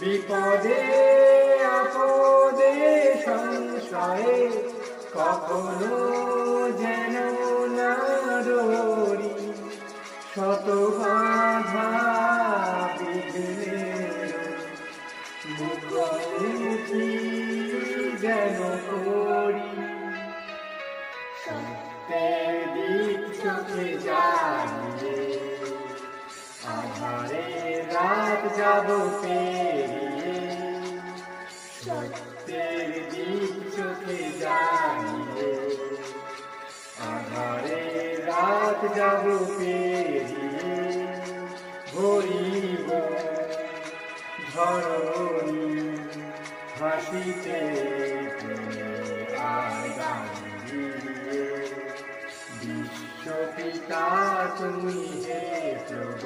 বিপদে, আপদে, সংশয়ে কখনো যেন না ডরি শত বাধা মুখোমুখি যেন করি দিক চোখে জানিয়ে, আধারে রাত যাব পেরিয়ে সত্যের দিক চোখে জানিয়ে আধারে রাত যাব পেরিয়ে, ভরিব ধরণী হাসিতে বিশ্ব পিতা তুমি হে প্রভু